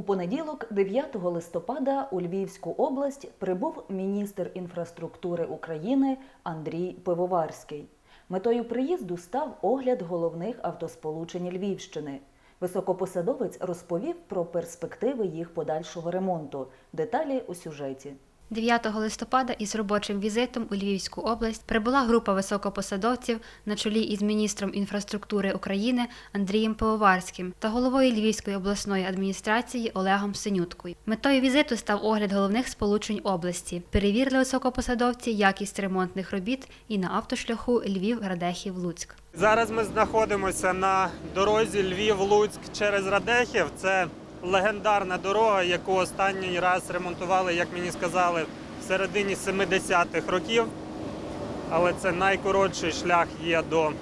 У понеділок, 9 листопада, у Львівську область прибув міністр інфраструктури України Андрій Пивоварський. Метою приїзду став огляд головних автосполучень Львівщини. Високопосадовець розповів про перспективи їх подальшого ремонту. Деталі у сюжеті. 9 листопада із робочим візитом у Львівську область прибула група високопосадовців на чолі із міністром інфраструктури України Андрієм Пивоварським та головою Львівської обласної адміністрації Олегом Синюткою. Метою візиту став огляд головних сполучень області. Перевірили високопосадовці якість ремонтних робіт і на автошляху Львів-Радехів-Луцьк. Зараз ми знаходимося на дорозі Львів-Луцьк через Радехів. Це легендарна дорога, яку останній раз ремонтували, як мені сказали, в середині 70-х років. Але це найкоротший шлях є до,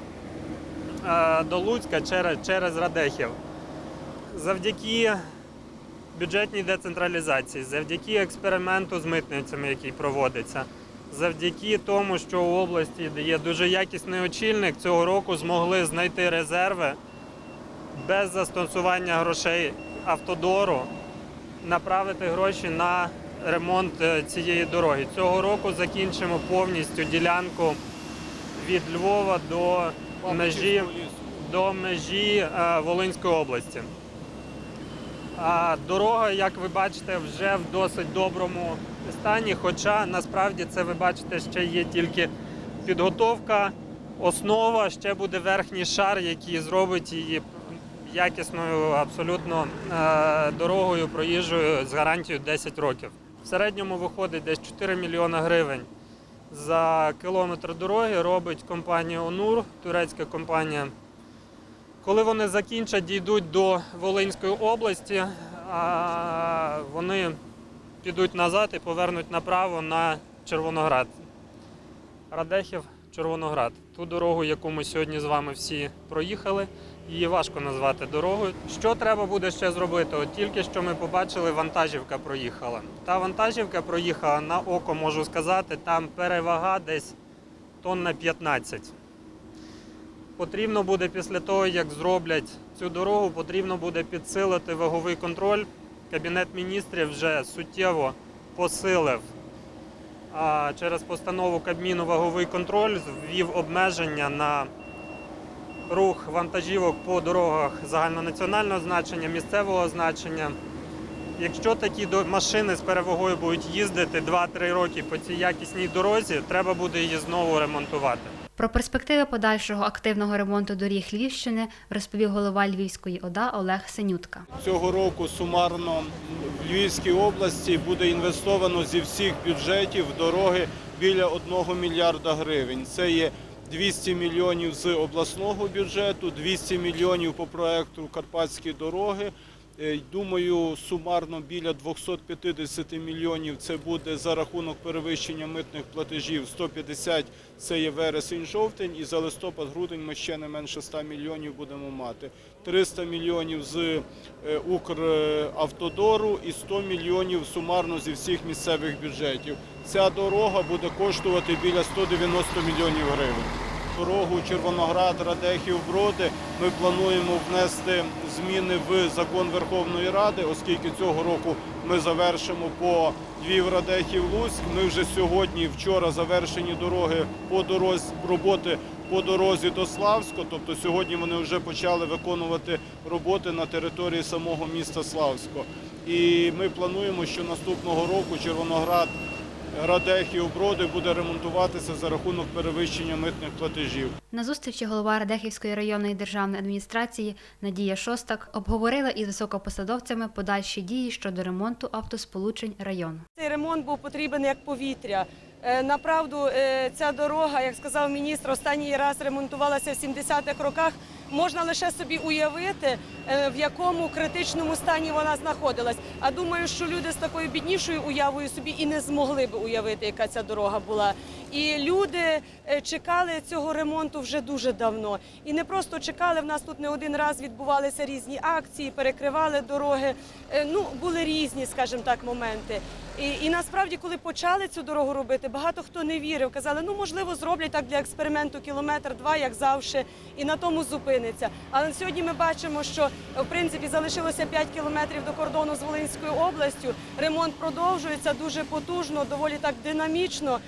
е, до Луцька через, через Радехів. Завдяки бюджетній децентралізації, завдяки експерименту з митницями, який проводиться, завдяки тому, що у області є дуже якісний очільник, цього року змогли знайти резерви без застосування грошей автодору, направити гроші на ремонт е, цієї дороги. Цього року закінчимо повністю ділянку від Львова до межі, до межі е, Волинської області. А дорога, як ви бачите, вже в досить доброму стані. Хоча насправді це ви бачите, ще є тільки підготовка, основа, ще буде верхній шар, який зробить її якісною абсолютно е, дорогою, проїжджою з гарантією 10 років. В середньому виходить десь 4 мільйони гривень за кілометр дороги. Робить компанія Онур, турецька компанія. Коли вони закінчать, дійдуть до Волинської області, вони підуть назад і повернуть направо на Червоноград. Радехів, Червоноград. Ту дорогу, яку ми сьогодні з вами всі проїхали, її важко назвати дорогою. Що треба буде ще зробити? От тільки що ми побачили, вантажівка проїхала. Та вантажівка проїхала на око, можу сказати, там перевага десь тонн на 15. Потрібно буде після того, як зроблять цю дорогу, потрібно буде підсилити ваговий контроль. Кабінет міністрів вже суттєво посилив а, через постанову Кабміну ваговий контроль, ввів обмеження на рух вантажівок по дорогах загальнонаціонального значення, місцевого значення. Якщо такі до- машини з перевагою будуть їздити 2-3 роки по цій якісній дорозі, треба буде її знову ремонтувати. Про перспективи подальшого активного ремонту доріг Львівщини розповів голова Львівської ОДА Олег Синютка. Цього року сумарно в Львівській області буде інвестовано зі всіх бюджетів в дороги біля 1 мільярда гривень. Це є 200 мільйонів з обласного бюджету, 200 мільйонів по проекту Карпатські дороги. Е, Думаю, сумарно біля 250 мільйонів це буде за рахунок перевищення митних платежів. 150 – це є вересень-жовтень, і за листопад-грудень ми ще не менше 100 мільйонів будемо мати. 300 мільйонів з е, Укравтодору і 100 мільйонів сумарно зі всіх місцевих бюджетів. Ця дорога буде коштувати біля 190 мільйонів гривень. Дорогу Червоноград, Радехів, Броди ми плануємо внести зміни в закон Верховної Ради, оскільки цього року ми завершимо по Львів, Радехів, Луцьк. Ми вже сьогодні, вчора завершені дороги по дорозі роботи по дорозі до Славського. Тобто сьогодні вони вже почали виконувати роботи на території самого міста Славського. І ми плануємо, що наступного року Червоноград. Радехів Броди буде ремонтуватися за рахунок перевищення митних платежів. На зустрічі голова Радехівської районної державної адміністрації Надія Шостак обговорила із високопосадовцями подальші дії щодо ремонту автосполучень району. Цей ремонт був потрібен як повітря. Е, Направду, е, ця дорога, як сказав міністр, останній раз ремонтувалася в 70-х роках. Можна лише собі уявити, е, в якому критичному стані вона знаходилась. А думаю, що люди з такою біднішою уявою собі і не змогли б уявити, яка ця дорога була. І люди е, чекали цього ремонту вже дуже давно. І не просто чекали. В нас тут не один раз відбувалися різні акції, перекривали дороги. Е, Ну були різні, скажімо так, моменти. І, і насправді, коли почали цю дорогу робити, багато хто не вірив. Казали, ну можливо, зроблять так для експерименту кілометр-два, як завжди, і на тому зупиняться. Зупиниться. Але сьогодні ми бачимо, що в принципі залишилося 5 кілометрів до кордону з Волинською областю. Ремонт продовжується дуже потужно, доволі так динамічно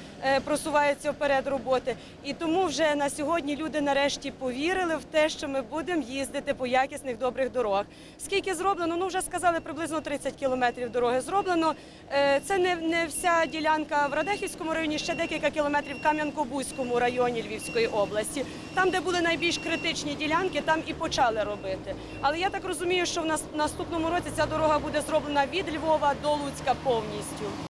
просуваються вперед роботи. І тому вже на сьогодні люди нарешті повірили в те, що ми будемо їздити по якісних добрих дорогах. Скільки зроблено? Ну вже сказали, приблизно 30 кілометрів дороги зроблено. Е, Це не, не вся ділянка в Радехівському районі, ще декілька кілометрів в Кам'янко-Бузькому районі Львівської області. Там, де були найбільш критичні ділянки, там і почали робити. Але я так розумію, що в наступному році ця дорога буде зроблена від Львова до Луцька повністю.